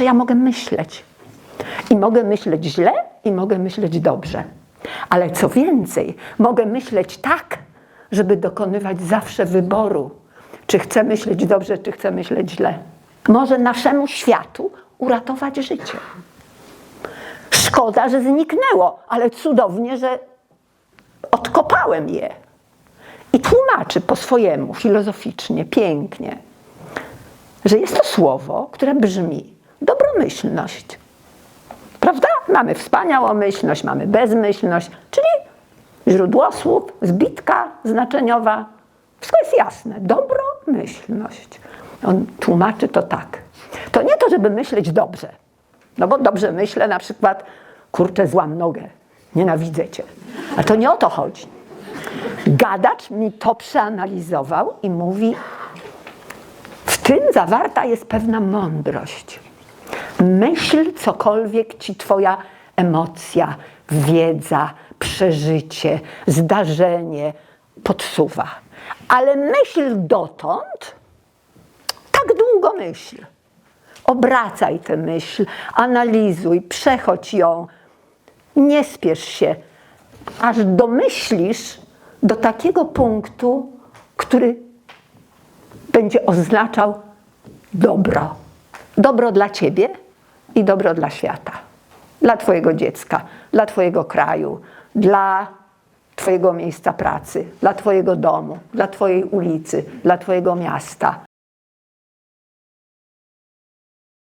że ja mogę myśleć. I mogę myśleć źle, i mogę myśleć dobrze. Ale co więcej, mogę myśleć tak, żeby dokonywać zawsze wyboru, czy chcę myśleć dobrze, czy chcę myśleć źle. Może naszemu światu uratować życie. Szkoda, że zniknęło, ale cudownie, że odkopałem je. I tłumaczy po swojemu, filozoficznie, pięknie, że jest to słowo, które brzmi dobromyślność. Prawda? Mamy wspaniałomyślność, mamy bezmyślność, czyli źródło słów, zbitka znaczeniowa. Wszystko jest jasne. Dobromyślność. On tłumaczy to tak. To nie to, żeby myśleć dobrze. No bo dobrze myślę na przykład, kurczę, złam nogę, nienawidzę cię. A to nie o to chodzi. Gadacz mi to przeanalizował i mówi, w tym zawarta jest pewna mądrość. Myśl cokolwiek ci twoja emocja, wiedza, przeżycie, zdarzenie podsuwa. Ale myśl dotąd, tak długo myśl. Obracaj tę myśl, analizuj, przechodź ją. Nie spiesz się, aż domyślisz do takiego punktu, który będzie oznaczał dobro. Dobro dla ciebie i dobro dla świata. Dla twojego dziecka, dla twojego kraju, dla twojego miejsca pracy, dla twojego domu, dla twojej ulicy, dla twojego miasta,